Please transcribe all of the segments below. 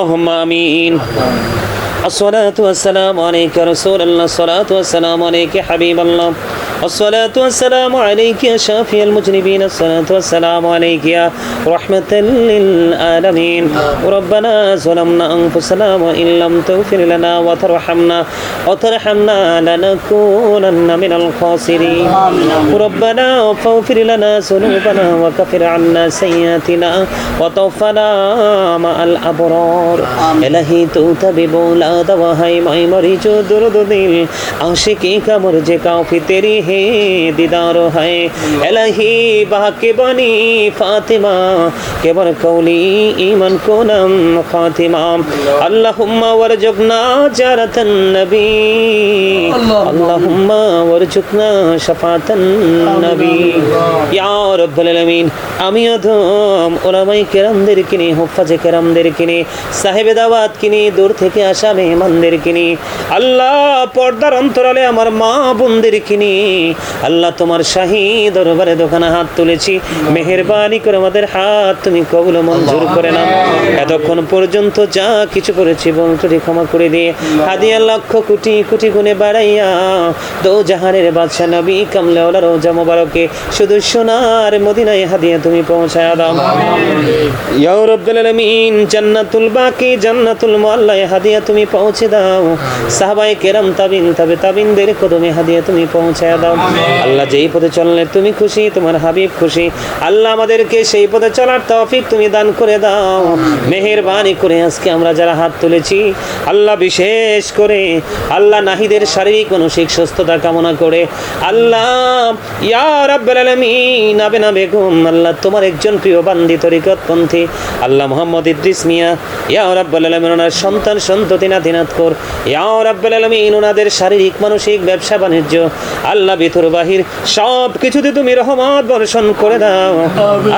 اللهم امين الصلاة والسلام عليك رسول الله الصلاة والسلام عليك حبيب الله الصلاة والسلام عليك يا شافي المذنبين الصلاة والسلام عليك يا رحمة للعالمين ربنا ظلمنا أنفسنا وإن لم تغفر لنا وترحمنا وترحمنا لنكونن من الخاسرين ربنا فاغفر لنا ذنوبنا وكفر عنا سيئاتنا وتوفنا مع الأبرار إلهي توت ببولاد وهي مأمري جو درد دل عاشقی کا مرجے کافی تیری হে দিদার হয়। এলাহি বাহাকে বানি ফাতিমা কেবল কৌলি ইমান কোনম ফাতিমা। আল্লাহুম্মা ওয়ারজুকনা জারাতান নবী। আল্লাহুম্মা ওয়ারজুকনা শাফাতান নবী। ইয়া রাব্বুল আলামিন আমি অধম ওলামাই কেরামদের কিনে হুফাজে কেরামদের কিনে সাহেবে দাওয়াত কিনে দূর থেকে আসা মেহমানদের কিনে আল্লাহ পর্দার অন্তরালে আমার মা বোনদের কিনে আল্লাহ তোমার শাহী দরবারে দোকানে হাত তুলেছি। মেহেরবানি করে আমাদের হাত তুমি কবুল মঞ্জুর করে নাও। এতক্ষণ পর্যন্ত যা কিছু করেছি বলতুরি ক্ষমা করে দিয়ে হাদিয়া লক্ষ কোটি কোটি গুণে বাড়াইয়া দো জাহানের বাদশা নবী কামলেওয়ালা রোজা মোবারকে শুধু সোনার মদিনায় হাদিয়া তুমি পৌঁছায় দাও। ইয়া রব্বুল আলামিন, জান্নাতুল বাকি, জান্নাতুল মুআল্লায় হাদিয়া তুমি পৌঁছে দাও। সাহাবায়ে কেরাম তাবিন, তবে তাবিনদের কদমে হাদিয়া তুমি পৌঁছায় দাও। আল্লাহ যেই পথে চললে তুমি খুশি, তোমার হাবিব খুশি। আল্লাহ আমাদেরকে সেই পথে চলার তৌফিক তুমি দান করে দাও। মেহেরবানি করে আজকে আমরা যারা হাত তুলেছি, আল্লাহ বিশেষ করে আল্লাহ নাহিদের শারীরিক, মানসিক সুস্থতা কামনা করে, আল্লাহ আলামিন আবেনা বেগম, আল্লাহ তোমার একজন প্রিয় বান্দি তরিকত পন্থী আল্লাহ মোহাম্মদ ইদ্রিস মিয়া, ইয়া রাব্বুল আলামিন, ওনার সন্তান সন্ততি নাতিনাত কর ইয়া রাব্বুল আলামিন, ওনাদের শারীরিক, মানসিক, ব্যবসা, বাণিজ্য, আল্লাহ ভিতর বাহির সব কিছুতে তুমি রহমত বর্ষণ করে দাও।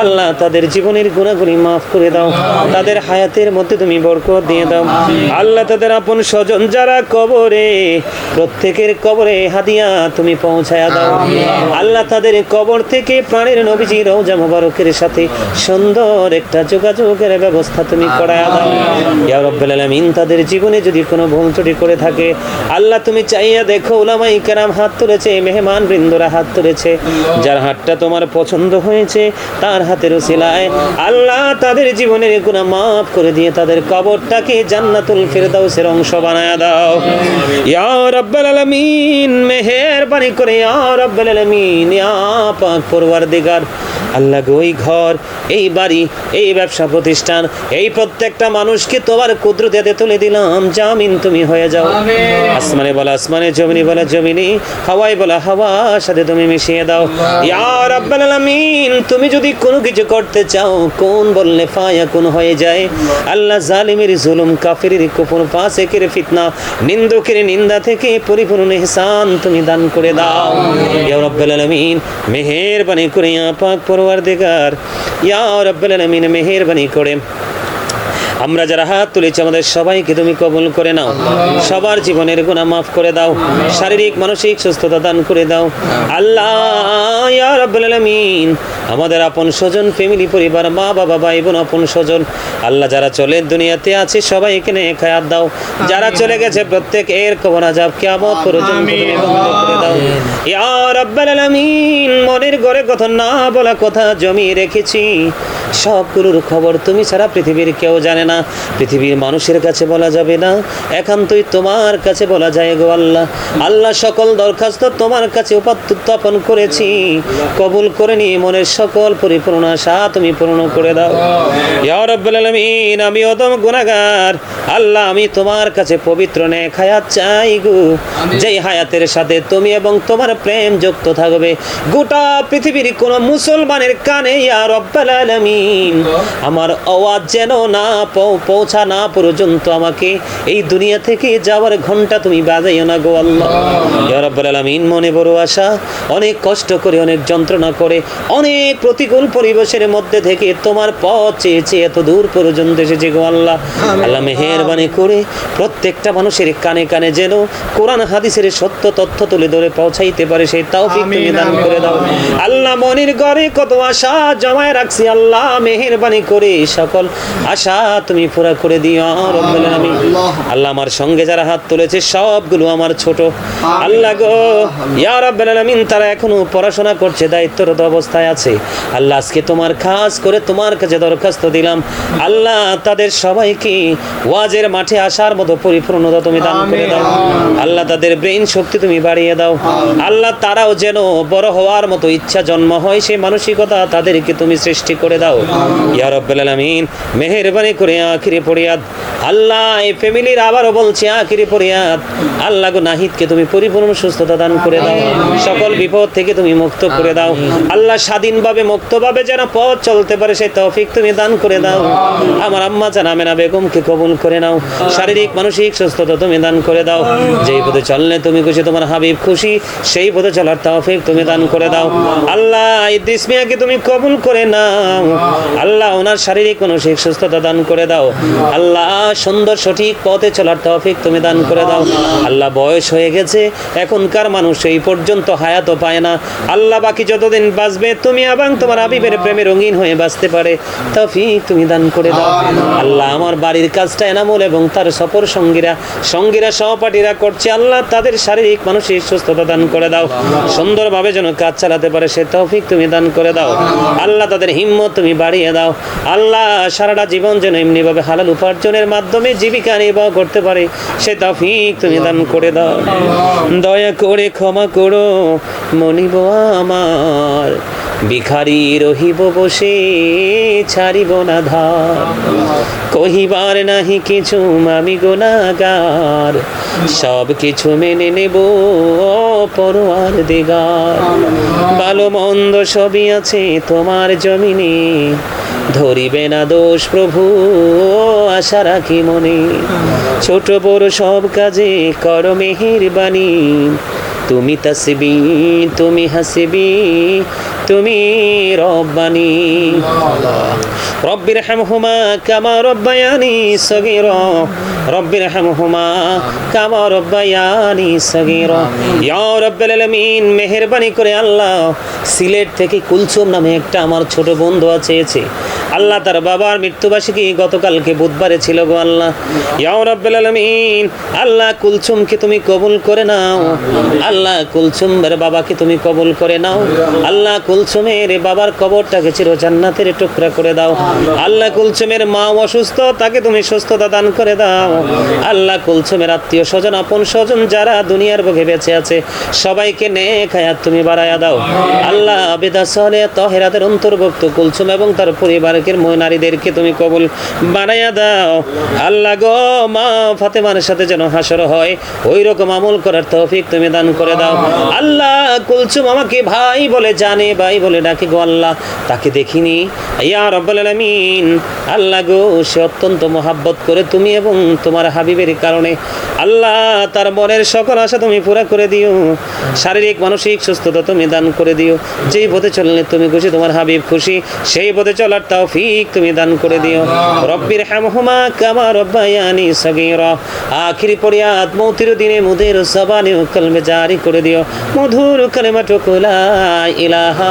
আল্লাহ তাদের জীবনের গুণাগুলি মাফ করে দাও। তাদের হায়াতের মধ্যে তুমি বরকত দিয়ে দাও। আল্লাহ তাদের আপন স্বজন যারা কবরে প্রত্যেকের কবরে হাদিয়া তুমি পৌঁছায়া দাও। আল্লাহ তাদের কবর থেকে প্রাণের নবীজি রওজা মোবারকের সাথে সুন্দর একটা যোগাযোগের ব্যবস্থা তুমি করায়া দাও। ইয়া রব্বুল আলামিন তাদের জীবনে যদি কোনো ভুল ত্রুটি করে থাকে আল্লাহ তুমি চাইয়া দেখো উলামাই কেরাম হাত তুলেছে মেহমান বৃন্দরা হাত তুলেছে যার হাতটা তোমার পছন্দ হয়েছে তার হাতের উসিলায় আল্লাহ তাদের জীবনের গুনাহ মাফ করে দিয়ে তাদের কবরটাকে জান্নাতুল ফিরদাউসের অংশ বানায়া দাও। ইয়া রাব্বাল আলামিন মেহেরবানি করে ইয়া রাব্বাল আলামিন ইয়া পাক পরওয়ারদিগার। আল্লাহ গো এই ঘর এই বাড়ি এই ব্যবসা প্রতিষ্ঠান এই প্রত্যেকটা মানুষকে তোমার কুদরতে তুলে দিলাম। জামিন তুমি হয়ে যাও। আসমানে বলা আসমানে জমিনি বলা জমিনি হাওয়ায় বলা হাওয়ার সাথে তুমি মিশিয়ে দাও। ইয়া রাব্বাল আলামিন, তুমি যদি কোনো কিছু করতে চাও, কোন বললে ফায়া কোন হয়ে যায়? আল্লাহ জালিমের জুলুম, কাফিরের কুফর, ফাসিকের ফিতনা, নিন্দুকের নিন্দা থেকে পরিপূর্ণ ইহসান তুমি দান করে দাও। ইয়া রাব্বাল আলামিন, মেহেরবানি করে ইয়া পাক পরওয়ারদিগার। ইয়া রাব্বাল আলামিন, মেহেরবানি করে আমরা যারা হাত তুলেছি আমাদের সবাইকে তুমি কবুল করে নাও। সবার জীবনের গুনাহ মাফ করে দাও। শারীরিক মানসিক সুস্থতা দান করে দাও। আল্লাহ আলামিন আমাদের আপন স্বজন ফ্যামিলি পরিবার মা বাবা ভাই বোন আপন স্বজন আল্লাহ যারা চলে দুনিয়াতে আছে সবাই এখানে খায়াত দাও। যারা চলে গেছে প্রত্যেক এর কবর আজাব কিয়ামত পর্যন্ত তুমি বন্ধ করে দাও। ইয়া রাব্বুল আলামিন মনের ঘরে কথা না বলা কথা জমিয়ে রেখেছি। সবগুলোর খবর তুমি ছাড়া পৃথিবীর কেউ জানে না। পৃথিবীর মানুষের কাছে বলা যাবে না। একান্তই তোমার কাছে বলা যায় গো আল্লাহ। আল্লাহ সকল দরখাস্ত তোমার কাছে উপাত্তপন করেছি। কবুল করে নিয়ে মনের সকল পরিপূর্ণ আশা তুমি পূর্ণ করে দাও। ইয়া রাব্বুল আলামিন আমি অদম গুনাহগার। আল্লাহ আমি তোমার কাছে পবিত্র নে হায়াত চাই গো। যেই হায়াতের সাথে তুমি এবং তোমার প্রেম যুক্ত থাকবে গোটা পৃথিবীর কোন মুসলমানের কানে ইয়া রব্বাল আলামিন। আমার আওয়াজ যেন না পৌঁছা না পর্যন্ত আমাকে এই দুনিয়া থেকে যাওয়ার ঘণ্টা তুমি বাজাইও না গো আল্লাহ। ইয়া রব্বাল আলামিন মনে বড় আশা অনেক কষ্ট করে অনেক যন্ত্রণা করে অনেক প্রতিকূল পরিবেশের মধ্যে থেকে তোমার পথ চেয়ে চেয়ে এত দূর পর্যন্ত এসেছে গো আল্লাহ। আল্লাহ মেহের মেহরবানি করে প্রত্যেকটা মানুষের কানে কানে যেন কোরআন হাদিসের সত্য তথ্য তুলে ধরে পৌঁছাইতে পারে সেই তৌফিক তুমি দান করে দাও। আল্লাহ মনির ঘরে কত আশা জমায় রাখছি আল্লাহ মেহেরবানি করে সকল আশা তুমি পুরা করে দিও রব্বুল আলামিন। আল্লাহ আমার সঙ্গে যারা হাত তুলেছে সবগুলো আমার ছোট। আল্লাহ গো ইয়া রাব্বুল আলামিন তারা এখনও পড়াশোনা করছে দায়িত্বরত অবস্থায় আছে। আল্লাহ আজকে তোমার খাস করে তোমার কাছে দরখাস্ত দিলাম। আল্লাহ তাদের সবাইকে ওয়াজের মাঠে আসার মতো পরিপূর্ণতা তুমি দান করে দাও। আল্লাহ তাদের ব্রেন শক্তি তুমি বাড়িয়ে দাও। আল্লাহ তারাও যেন বড় হওয়ার মতো ইচ্ছা জন্ম হয় সেই মানসিকতা তাদেরকে তুমি সৃষ্টি করে দাও। ইয়া রাব্বুল আলামিন মেহেরবানি করে আখিরে পড়িয়াদ আল্লাহ এই ফ্যামিলির আবারও বলছি আখিরে পড়িয়াদ আল্লাহ গো নাহিদকে তুমি পরিপূর্ণ সুস্থতা দান করে দাও। সকল বিপদ থেকে তুমি মুক্ত করে দাও। আল্লাহ স্বাধীনভাবে মুক্তভাবে যেন পথ চলতে পারে সেই তৌফিক তুমি দান করে দাও। আমার আম্মা জান আমেনা বেগমকে কবুল করে নাও। শারীরিক, মানসিক সুস্থতা তুমি দান করে দাও। যেই পথে চললে তুমি খুশি, তোমার হাবিব খুশি, সেই পথে চলার তৌফিক তুমি দান করে দাও। আল্লাহ ইদ্রিস তুমি কবুল করে নাও। আল্লাহ ওনার শারীরিক, মানসিক সুস্থতা দান করে দাও। আল্লাহ সুন্দর, সঠিক পথে চলার তৌফিক তুমি দান করে দাও। আল্লাহ বয়স হয়ে গেছে, এখনকার মানুষ এই পর্যন্ত হায়াতও পায় না। আল্লাহ বাকি যতদিন বাঁচবে, তুমি এবং তোমার আবিবের প্রেমে রঙিন হয়ে বাঁচতে পারে। তৌফিক তুমি দান করে দাও। আল্লাহ আমার বাড়ির কাজটা এনামুল এবং তার সফর সঙ্গীরা সঙ্গীরা সহপাঠীরা করছে। আল্লাহ তাদের শারীরিক, মানসিক সুস্থতা দান করে দাও। সুন্দরভাবে যেন কাজ চালাতে পারে, সে তৌফিক তুমি দান করে দাও। আল্লাহ তাদের হিম্মত তুমি বাড়িয়ে দাও। আল্লাহ সারাটা জীবন যেন এমনিভাবে হালাল উপার্জনের মাধ্যমে জীবিকা নির্বাহ করতে পারে, সে তৌফিক তুমি দান করে দাও। দয়া করে ক্ষমা করো, মনিব আমার। ভিখারি রহিব বসে, ছাড়িব না ধার। কহিবার নাহি কিছু, আমি গোনাগার সব কিছু মেনে নেব পরোয়ার দিগার। ভালো মন্দ সবই আছে তোমার জমিনে। ধরিবে না দোষ প্রভু, আশা রাখি মনে। ছোট বড় সব কাজে কর মেহের বাণী তুমি তাসবি, তুমি হাসিবি তুমি রব্বানি। রব্বির হামহুমা কামা রব্বায়ানি সগীর। রব্বির হামহুমা কামা রব্বায়ানি সগীর। ইয়া রব্বুল আলামিন, মেহেরবানি করে আল্লাহ সিলেট থেকে কুলসুম নামে একটা আমার ছোট বন্ধু আছে আল্লাহ তার বাবার মৃত্যুবার্ষিকী গতকালকে বুধবারে ছিল গো আল্লাহ। ইয়া রব্বুল আলামিন, আল্লাহ কুলসুমকে তুমি কবুল করে নাও। আল্লাহ কুলসুমের বাবাকে তুমি কবুল করে নাও। আল্লাহ কুলসুমের বাবার কবরটাকে চির জান্নাতের টুকরা করে দাও। আল্লাহ কুলসুমের মা অসুস্থ, তাকে তুমি সুস্থতা দান করে দাও। আল্লাহ কুলসুমের আত্মীয় স্বজন, আপন স্বজন যারা দুনিয়ার বুকে বেঁচে আছে, সবাইকে নেক হায়াত তুমি বাড়ায়া দাও। আল্লাহ বেদা সলে তহেরাদের অন্তর্ভুক্ত কুলসুম এবং তার পরিবারের মই নারীদেরকে তুমি কবুল বানাইয়া দাও। আল্লাহ গো, মা ফাতেমার সাথে যেন হাসর হয় ওই রকম আমল করার তৌফিক তুমি দান করে দাও। আল্লাহ কুলসুম আমাকে ভাই বলে জানে ভাই বলে ডাকে গো আল্লাহ তাকে দেখিনি। ইয়া রব্বুল আলামিন আল্লাহ গো সে অত্যন্ত মহাব্বত করে তুমি এবং তোমার হাবিবের কারণে আল্লাহ তার মনের সকল আশা তুমি পুরা করে দিও। শারীরিক মানসিক সুস্থতা তুমি দান করে দিও। যেই পথে চললে তুমি খুশি তোমার হাবিব খুশি সেই পথে চলার তৌফিক তুমি দান করে দিও। রব্বির হামহুমা কামা রব্বায়ানি সগীরা। আখিরি পরিয়াত মৌতির দিনে মুদের সবানি কলমে জারি করে দিও। মধুর কালেমাটুকু লা ইলাহা